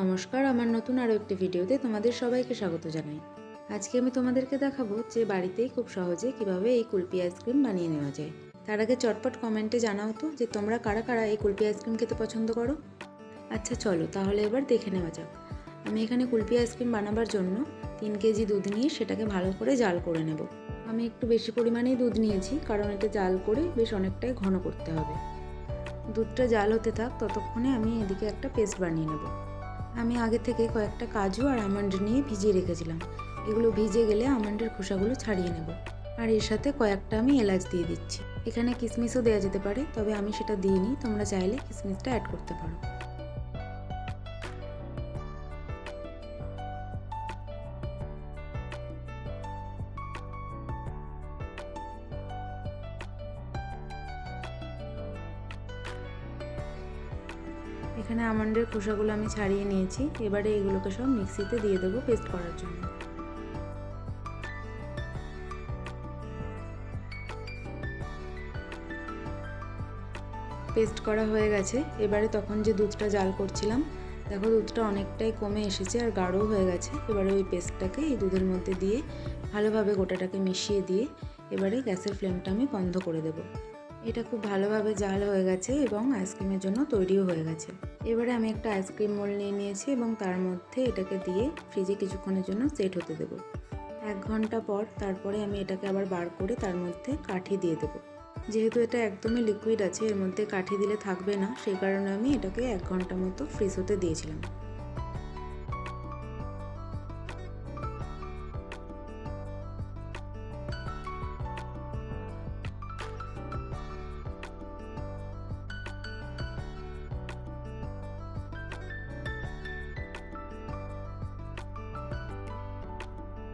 নমস্কার, আমার নতুন আরও একটি ভিডিওতে তোমাদের সবাইকে স্বাগত জানাই। আজকে আমি তোমাদেরকে দেখাবো যে বাড়িতেই খুব সহজে কীভাবে এই কুলপি আইসক্রিম বানিয়ে নেওয়া যায়। তার আগে চটপট কমেন্টে জানাও তো যে তোমরা কারা কারা এই কুলপি আইসক্রিম খেতে পছন্দ করো। আচ্ছা চলো তাহলে এবার দেখে নেওয়া যাক। আমি এখানে কুলপি আইসক্রিম বানাবার জন্য তিন কেজি দুধ নিয়ে সেটাকে ভালো করে জাল করে নেব। আমি একটু বেশি পরিমাণেই দুধ নিয়েছি, কারণ এটা জাল করে বেশ অনেকটাই ঘন করতে হবে। দুধটা জাল হতে থাক, ততক্ষণে আমি এদিকে একটা পেস্ট বানিয়ে নেব। আমি আগে থেকে কয়েকটা কাজু আর আমন্ড নিয়ে ভিজিয়ে রেখেছিলাম। এগুলো ভিজে গেলে আমন্ডের খোসাগুলো ছাড়িয়ে নেব। আর এর সাথে কয়েকটা আমি এলাচ দিয়ে দিচ্ছি। এখানে কিশমিশও দেওয়া যেতে পারে, তবে আমি সেটা দিইনি। তোমরা চাইলে কিশমিশটা অ্যাড করতে পারো। এখানে আমন্ডের খোসাগুলো আমি ছাড়িয়ে নিয়েছি। এবারে এগুলোকে সব মিক্সিতে দিয়ে দেবো পেস্ট করার জন্য। পেস্ট করা হয়ে গেছে। এবারে তখন যে দুধটা জাল করছিলাম, দেখো দুধটা অনেকটাই কমে এসেছে আর গাঢ়ও হয়ে গেছে। এবারে ওই পেস্টটাকে এই দুধের মধ্যে দিয়ে ভালোভাবে গোটাটাকে মিশিয়ে দিয়ে এবারে গ্যাসের ফ্লেমটা আমি বন্ধ করে দেবো। এটা খুব ভালোভাবে জাল হয়ে গেছে এবং আইসক্রিমের জন্য তৈরিও হয়ে গেছে। এবারে আমি একটা আইসক্রিম মোল নিয়ে নিয়েছি এবং তার মধ্যে এটাকে দিয়ে ফ্রিজে কিছুক্ষণের জন্য সেট হতে দেবো। এক ঘণ্টা পর তারপরে আমি এটাকে আবার বার করে তার মধ্যে কাঠি দিয়ে দেবো। যেহেতু এটা একদমই লিকুইড আছে, এর মধ্যে কাঠি দিলে থাকবে না, সেই কারণে আমি এটাকে এক ঘণ্টা মতো ফ্রিজ হতে দিয়েছিলাম।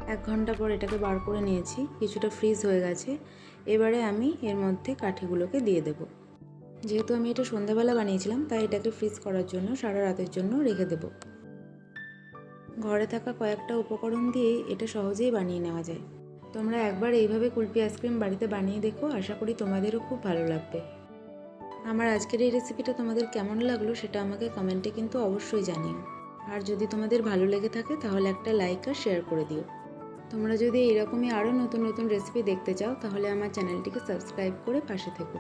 এক ঘণ্টা পর এটাকে বার করে নিয়েছি, কিছুটা ফ্রিজ হয়ে গেছে। এবারে আমি এর মধ্যে কাঠিগুলোকে দিয়ে দেব। যেহেতু আমি এটা সন্ধ্যাবেলা বানিয়েছিলাম, তাই এটাকে ফ্রিজ করার জন্য সারা রাতের জন্য রেখে দেব। ঘরে থাকা কয়েকটা উপকরণ দিয়ে এটা সহজেই বানিয়ে নেওয়া যায়। তোমরা একবার এইভাবে কুলপি আইসক্রিম বাড়িতে বানিয়ে দেখো, আশা করি তোমাদেরও খুব ভালো লাগবে। আমার আজকের এই রেসিপিটা তোমাদের কেমন লাগল সেটা আমাকে কমেন্টে কিন্তু অবশ্যই জানিও। আর যদি তোমাদের ভালো লেগে থাকে, তাহলে একটা লাইক আর শেয়ার করে দিও। তোমরা যদি এরকমই আরও নতুন নতুন রেসিপি দেখতে চাও, তাহলে আমার চ্যানেলটিকে সাবস্ক্রাইব করে পাশে থেকো।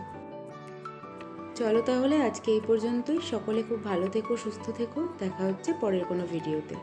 চলো তাহলে আজকে এই পর্যন্তই। সকলে খুব ভালো থেকো, সুস্থ থেকো। দেখা হচ্ছে পরের কোনো ভিডিওতে